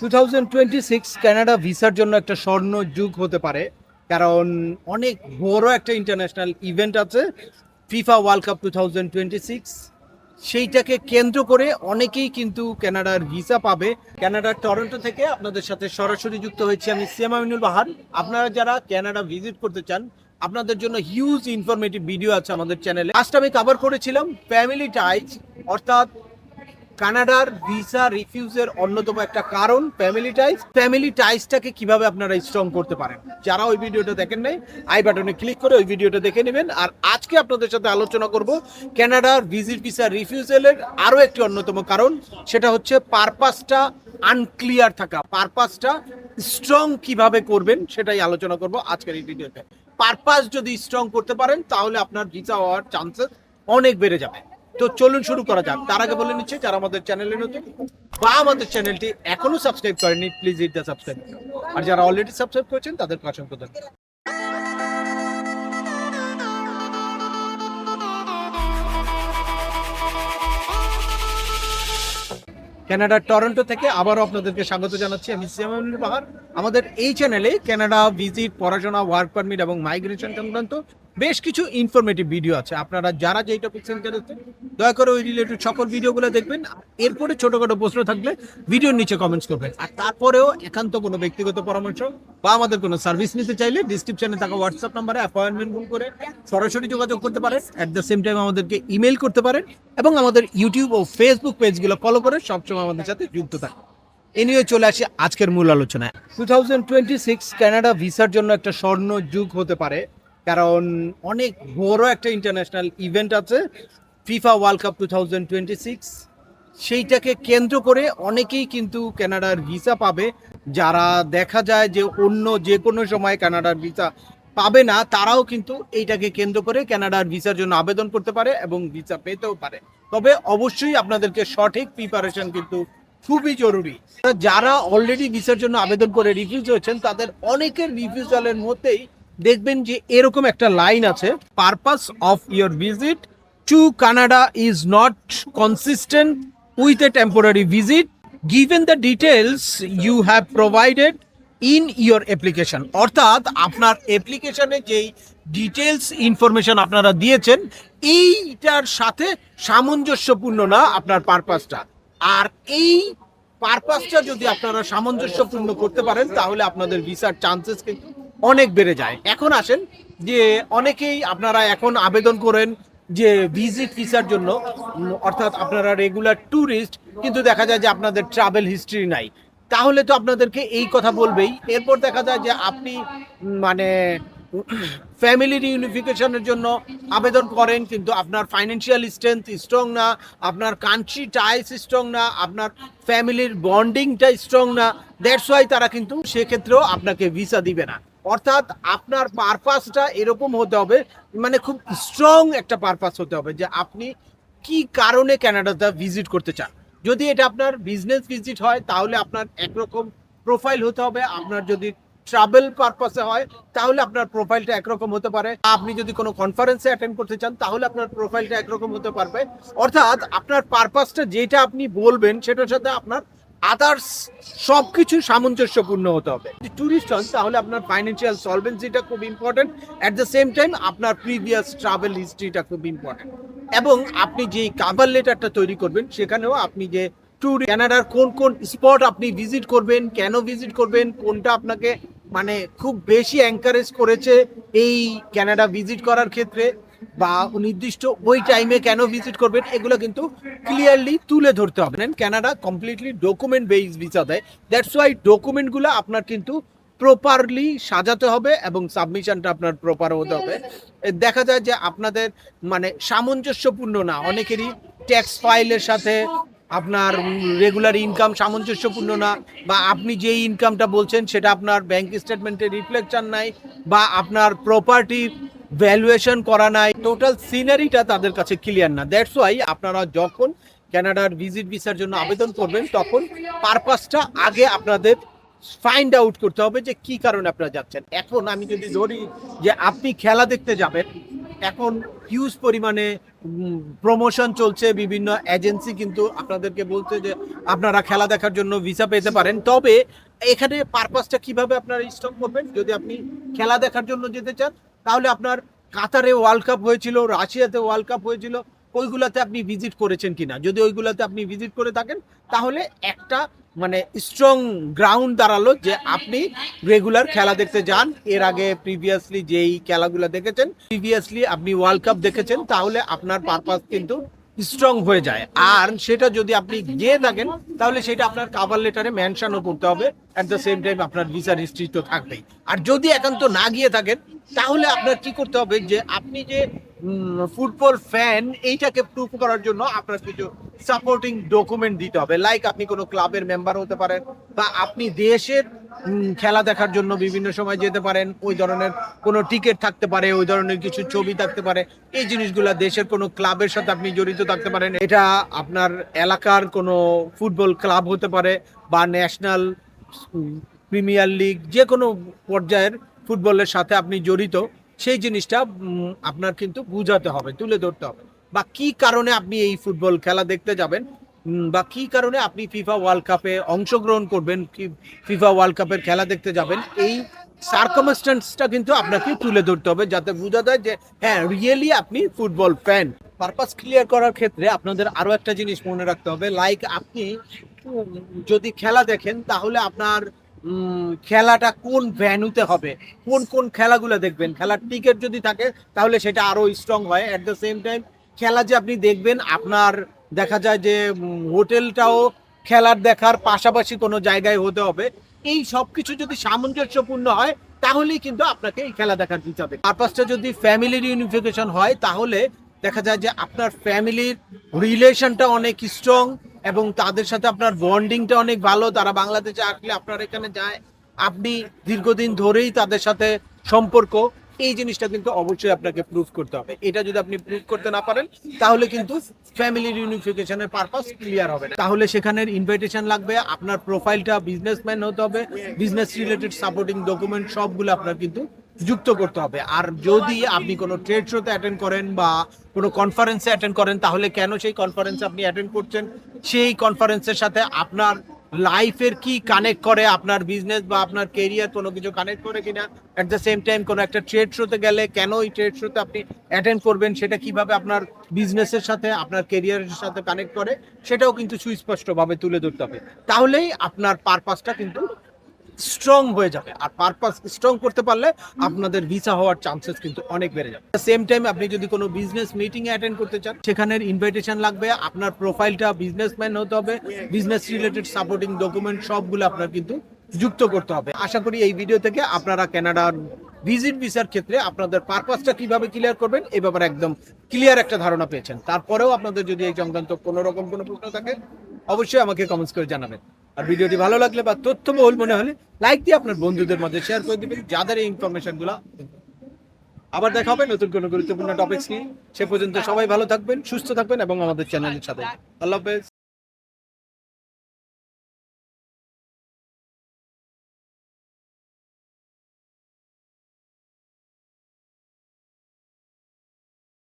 Two thousand twenty six Canada ভিসার জন্য একটা স্বর্ণ যুগ হতে পারে, কারণ অনেক বড় একটা ইন্টারন্যাশনাল ইভেন্ট আছে FIFA world cup two thousand twenty six সেইটাকে কেন্দ্র করে অনেকেই কিন্তু কানাডার ভিসা পাবে। কানাডার টরন্টো থেকে আপনাদের সাথে সরাসরি যুক্ত হয়েছি আমি সিয়াম আমিনুল বাহার। আপনারা যারা কানাডা ভিজিট করতে চান, আপনাদের জন্য হিউজ ইনফরমেটিভ ভিডিও আছে আমাদের চ্যানেলে ফার্স্ট আমি কভার করেছিলাম ফ্যামিলি টাইজ অর্থাৎ কানাডার ভিসা রিফিউজের অন্যতম একটা কারণ ফ্যামিলি টাইজ ফ্যামিলি টাইজটাকে কীভাবে আপনারা স্ট্রং করতে পারেন? যারা ওই ভিডিওটা দেখেন নাই, আই বাটনে ক্লিক করে ওই ভিডিওটা দেখে নেবেন। আর আজকে আপনাদের সাথে আলোচনা করব কানাডার ভিজিট ভিসা রিফিউজেলের আরও একটি অন্যতম কারণ, সেটা হচ্ছে পারপাসটা আনক্লিয়ার থাকা। পারপাসটা স্ট্রং কীভাবে করবেন, সেটাই আলোচনা করব আজকের এই ভিডিওতে পারপাস যদি স্ট্রং করতে পারেন, তাহলে আপনার ভিসা হওয়ার চান্সেস অনেক বেড়ে যাবে। তো চলুন শুরু করা যাক। তার আগে বলে নিচ্ছে, যারা আমাদের চ্যানেলে নতুন বা আমাদের চ্যানেলটি এখনও সাবস্ক্রাইব করেনি প্লিজ ইট দ্য সাবস্ক্রাইব আর যারা অলরেডি সাবস্ক্রাইব করেছেন, তাদেরকে অসংখ্য ধন্যবাদ। কানাডার টরন্টো থেকে আবারও আপনাদেরকে স্বাগত জানাচ্ছি। আমি সিয়ামুল বাহার। আমাদের এই চ্যানেলে কানাডা ভিজিট পড়াশোনা ওয়ার্ক পারমিট এবং মাইগ্রেশন সংক্রান্ত বেশ কিছু ইনফরমেটিভ ভিডিও আছে। আপনারা যারা যেই টপিক সেন্টার দয়া করে ওই রিলেটেড সকল ভিডিওগুলো দেখবেন। এরপরে ছোটখাটো প্রশ্ন থাকলে ভিডিওর নিচে কমেন্টস করবেন। আর তারপরেও একান্ত কোনো ব্যক্তিগত পরামর্শ বা আমাদের কোনো সার্ভিস নিতে চাইলে ডিসক্রিপশনে থাকা হোয়াটসঅ্যাপ নাম্বারে অ্যাপয়েন্টমেন্ট বুক করে সরাসরি যোগাযোগ করতে পারেন। অ্যাট দ্য সেম টাইম আমাদেরকে ইমেল করতে পারেন এবং আমাদের ইউটিউব ও ফেসবুক পেজগুলো ফলো করে সবসময় আমাদের সাথে যুক্ত থাকুন। এ নিয়ে চলে আসি আজকের মূল আলোচনায়। Two thousand twenty six Canada ভিসার জন্য একটা স্বর্ণ যুগ হতে পারে। কারণ অনেক বড় একটা ইন্টারন্যাশনাল ইভেন্ট আছে FIFA World Cup two thousand twenty six সেইটাকে কেন্দ্র করে অনেকেই কিন্তু কানাডার ভিসা পাবে। যারা দেখা যায় যে অন্য যে কোনো সময় কানাডার ভিসা পাবে না, তারাও কিন্তু এইটাকে কেন্দ্র করে কানাডার ভিসার জন্য আবেদন করতে পারে এবং ভিসা পেতেও পারে। তবে অবশ্যই আপনাদেরকে সঠিক প্রিপারেশন কিন্তু খুবই জরুরি। যারা অলরেডি ভিসার জন্য আবেদন করে রিফিউজ হয়েছেন, তাদের অনেকের রিফিউজালের মধ্যেই দেখবেন যে এরকম একটা লাইন আছে purpose of your visit to Canada is not consistent with a temporary visit given the details you have provided in your application অর্থাৎ আপনার অ্যাপ্লিকেশনে যেই ডিটেলস ইনফরমেশন আপনারা দিয়েছেন, এইটার সাথে সামঞ্জস্যপূর্ণ না আপনার পারপাসটা আর এই পারপাসটা যদি আপনারা সামঞ্জস্যপূর্ণ করতে পারেন, তাহলে আপনাদের ভিসার চান্সেস কিন্তু অনেক বেড়ে যায়। এখন আসেন যে অনেকেই আপনারা এখন আবেদন করেন যে ভিজিট ভিসার জন্য, অর্থাৎ আপনারা রেগুলার ট্যুরিস্ট কিন্তু দেখা যায় যে আপনাদের ট্রাভেল হিস্ট্রি নাই। তাহলে তো আপনাদেরকে এই কথা বলবেই। এরপর দেখা যায় যে আপনি মানে ফ্যামিলি রিউনিফিকেশনের জন্য আবেদন করেন, কিন্তু আপনার ফাইন্যান্সিয়াল স্ট্রেংথ স্ট্রং না, আপনার কান্ট্রি টাইস স্ট্রং না, আপনার ফ্যামিলির বন্ডিংটা স্ট্রং না দ্যাটস ওয়াই তারা কিন্তু সেক্ষেত্রেও আপনাকে ভিসা দিবে না। অর্থাৎ আপনার পারপাসটা এরকম হতে হবে মানে খুব স্ট্রং একটা পারপাস হতে হবে যে আপনি কি কারণে কানাডাতে ভিজিট করতে চান। যদি এটা আপনার বিজনেস ভিজিট হয়, তাহলে আপনার একরকম প্রোফাইল হতে হবে। আপনার যদি ট্রাভেল পারপাসে হয়, তাহলে আপনার প্রোফাইলটা একরকম হতে পারে। আপনি যদি কোনো কনফারেন্সে অ্যাটেন্ড করতে চান, তাহলে আপনার প্রোফাইলটা একরকম হতে পারবে। অর্থাৎ আপনার পারপাসটা যেটা আপনি বলবেন, সেটার সাথে আপনার আদার্স সব কিছু সামঞ্জস্যপূর্ণ হতে হবে। ট্যুরিস্ট হন, তাহলে আপনার ফাইন্যান্সিয়াল সলভেন্সিটা খুব important at the same time আপনার প্রিভিয়াস ট্রাভেল হিস্ট্রিটা খুব ইম্পর্টেন্ট এবং আপনি যে কাভার লেটারটা তৈরি করবেন, সেখানেও আপনি যে ট্যুর ক্যানাডার কোন কোন স্পট আপনি ভিজিট করবেন, কেন ভিজিট করবেন, কোনটা আপনাকে মানে খুব বেশি এনকারেজ করেছে এই ক্যানাডা ভিজিট করার ক্ষেত্রে বা নির্দিষ্ট ওই টাইমে কেন ভিজিট করবেন, এগুলো কিন্তু ক্লিয়ারলি তুলে ধরতে হবে। Canada completely document base visa দেয়। দ্যাটস ওয়াই ডকুমেন্টগুলো আপনার কিন্তু প্রপারলি সাজাতে হবে এবং সাবমিশনটা আপনার প্রপার হতে হবে। দেখা যায় যে আপনাদের মানে সামঞ্জস্যপূর্ণ না, অনেকেরই ট্যাক্স ফাইলের সাথে আপনার রেগুলার ইনকাম সামঞ্জস্যপূর্ণ না, বা আপনি যে ইনকামটা বলছেন সেটা আপনার ব্যাংক স্টেটমেন্টে রিফ্লেকশন নাই, বা আপনার প্রপার্টির ভ্যালুয়েশন করা নাই। টোটাল সিনারিটা তাদের কাছে ক্লিয়ার না। দ্যাটস ওয়াই আপনারা যখন কানাডার ভিজিট ভিসার জন্য আবেদন করবেন, তখন পারপাসটা আগে আপনাদের ফাইন্ড আউট করতে হবে যে কি কারণে আপনারা যাচ্ছেন। এখন আমি যদি ধরি যে আপনি খেলা দেখতে যাবেন, এখন হিউজ পরিমাণে প্রমোশন চলছে, বিভিন্ন এজেন্সি কিন্তু আপনাদেরকে বলছে যে আপনারা খেলা দেখার জন্য ভিসা পেতে পারেন। তবে এখানে পারপাসটা কীভাবে আপনারা স্টক করবেন? যদি আপনি খেলা দেখার জন্য যেতে চান তাহলে আপনার কাতারে ওয়ার্ল্ড কাপ হয়েছিল, রাশিয়াতে ওয়ার্ল্ড কাপ হয়েছিল, ওইগুলোতে আপনি ভিজিট করেছেন কিনা? যদি ওইগুলোতে আপনি ভিজিট করে থাকেন, তাহলে একটা মানে স্ট্রং গ্রাউন্ড দাঁড়াল যে আপনি রেগুলার খেলা দেখতে যান। এর আগে প্রিভিয়াসলি যেই খেলাগুলো দেখেছেন প্রিভিয়াসলি আপনি ওয়ার্ল্ড কাপ দেখেছেন, তাহলে আপনার পারপাস কিন্তু স্ট্রং হয়ে যায়। আর সেটা যদি আপনি গিয়ে থাকেন, তাহলে সেটা আপনার কাভার লেটারে মেনশনও করতে হবে। অ্যাট দ্য সেম টাইম আপনার ভিসা হিস্ট্রি তো থাকবেই। আর যদি একান্ত না গিয়ে থাকেন, তাহলে আপনার কি করতে হবে যে, আপনি যে ফুটবল ফ্যান এইটাকে প্রুভ করার জন্য আপনার কিছু সাপোর্টিং ডকুমেন্ট দিতে হবে। লাইক আপনি কোনো ক্লাবের মেম্বার হতে পারেন, বা আপনি দেশের খেলা দেখার জন্য বিভিন্ন সময় যেতে পারেন। ওই ধরনের কোনো টিকিট থাকতে পারে, ওই ধরনের কিছু ছবি থাকতে পারে। এই জিনিসগুলো দেশের কোনো ক্লাবের সাথে আপনি জড়িত থাকতে পারেন। এটা আপনার এলাকার কোনো ফুটবল ক্লাব হতে পারে বা ন্যাশনাল প্রিমিয়ার লিগ, যে কোনো পর্যায়ের ফুটবলের সাথে আপনি জড়িত। সেই জিনিসটা আপনার কিন্তু বুঝাতে হবে, তুলে ধরতে হবে। বা কি কারণে আপনি এই ফুটবল খেলা দেখতে যাবেন বা কি কারণে আপনি ফিফা ওয়ার্ল্ড কাপে অংশগ্রহণ করবেন? কি ফিফা ওয়ার্ল্ড কাপের খেলা দেখতে যাবেন? এই সার্কমস্টেন্সটা কিন্তু আপনাকে তুলে ধরতে হবে যাতে বোঝা যায় যে হ্যাঁ রিয়েলি আপনি ফুটবল ফ্যান পারপাস ক্লিয়ার করার ক্ষেত্রে আপনাদের আরও একটা জিনিস মনে রাখতে হবে। লাইক আপনি যদি খেলা দেখেন, তাহলে আপনার খেলাটা কোন ভ্যানুতে হবে? কোন কোন খেলাগুলো দেখবেন? খেলার টিকিট যদি থাকে, তাহলে সেটা আরও স্ট্রং হয়। অ্যাট দ্য সেম টাইম খেলা যে আপনি দেখবেন, আপনার দেখা যায় যে হোটেলটাও খেলার দেখার পাশাপাশি কোনো জায়গায় হতে হবে। এই সব কিছু যদি সামঞ্জস্যপূর্ণ হয়, তাহলেই কিন্তু আপনাকে এই খেলা দেখার দিতে হবে। পারপাসটা যদি ফ্যামিলির ইউনিফিকেশন হয়, তাহলে দেখা যায় যে, আপনার ফ্যামিলির রিলেশনটা অনেক স্ট্রং এবং তাদের সাথে আপনার বন্ডিংটা অনেক ভালো। তারা বাংলাদেশে আসলে আপনার এখানে যায়। আপনি দীর্ঘদিন ধরেই তাদের সাথে সম্পর্ক। এই জিনিসটা কিন্তু অবশ্যই আপনাকে প্রুফ করতে হবে। এটা যদি আপনি প্রুফ করতে না পারেন, তাহলে কিন্তু ফ্যামিলির ইউনিফিকেশনের পারপাস ক্লিয়ার হবে তাহলে সেখানের ইনভাইটেশন লাগবে, আপনার প্রোফাইলটা বিজনেসম্যান হতে হবে বিজনেস রিলেটেড সাপোর্টিং ডকুমেন্ট সবগুলো আপনার কিন্তু যুক্ত করতে হবে। আর যদি আপনি কোনো ট্রেড শোতে অ্যাটেন্ড করেন বা কোনো কনফারেন্সে অ্যাটেন্ড করেন, তাহলে কেন সেই কনফারেন্সে আপনি অ্যাটেন্ড করছেন? সেই কনফারেন্সের সাথে আপনার লাইফের কি কানেক্ট করে আপনার বিজনেস বা আপনার কেরিয়ার কোনো কিছু কানেক্ট করে কিনা? অ্যাট দ্য সেম টাইম কোনো একটা ট্রেড শোতে গেলে কেন ওই ট্রেড শোতে আপনি অ্যাটেন্ড করবেন? সেটা কীভাবে আপনার বিজনেসের সাথে, আপনার কেরিয়ারের সাথে কানেক্ট করে? সেটাও কিন্তু সুস্পষ্টভাবে তুলে ধরতে হবে। তাহলেই আপনার পারপাসটা কিন্তু স্ট্রং হয়ে যাবে। আর পারপাস স্ট্রং করতে পারলে আপনাদের ভিসা হওয়ার চান্সেস কিন্তু অনেক বেড়ে যাবে। সেম টাইম আপনি যদি কোনো বিজনেস মিটিং এ অ্যাটেন্ড করতে চান, সেখানের ইনভাইটেশন লাগবে, আপনার প্রোফাইলটা বিজনেসম্যান হতে হবে বিজনেস রিলেটেড সাপোর্টিং ডকুমেন্ট সবগুলো আপনার কিন্তু যুক্ত করতে হবে। আশা করি এই ভিডিও থেকে আপনারা কানাডার ভিজিট ভিসার ক্ষেত্রে আপনাদের পারপাসটা কীভাবে ক্লিয়ার করবেন এই ব্যাপারে একদম ক্লিয়ার একটা ধারণা পেয়েছেন। তারপরেও আপনাদের যদি এই সংক্রান্ত কোনো রকম কোনো প্রশ্ন থাকে, অবশ্যই আমাকে কমেন্টস করে জানাবেন। আর ভিডিওটি ভালো লাগলে বা তথ্য তথ্যবহুল মনে হলে লাইক দিয়ে আপনার বন্ধুদের মধ্যে শেয়ার করে দিবেন, যাদের এই ইনফরমেশনগুলা আবার দেখা হবে নতুন কোন গুরুত্বপূর্ণ টপিক্স নিয়ে। সে পর্যন্ত সবাই ভালো থাকবেন, সুস্থ থাকবেন এবং আমাদের চ্যানেলের সাথে। আল্লাহ হাফেজ।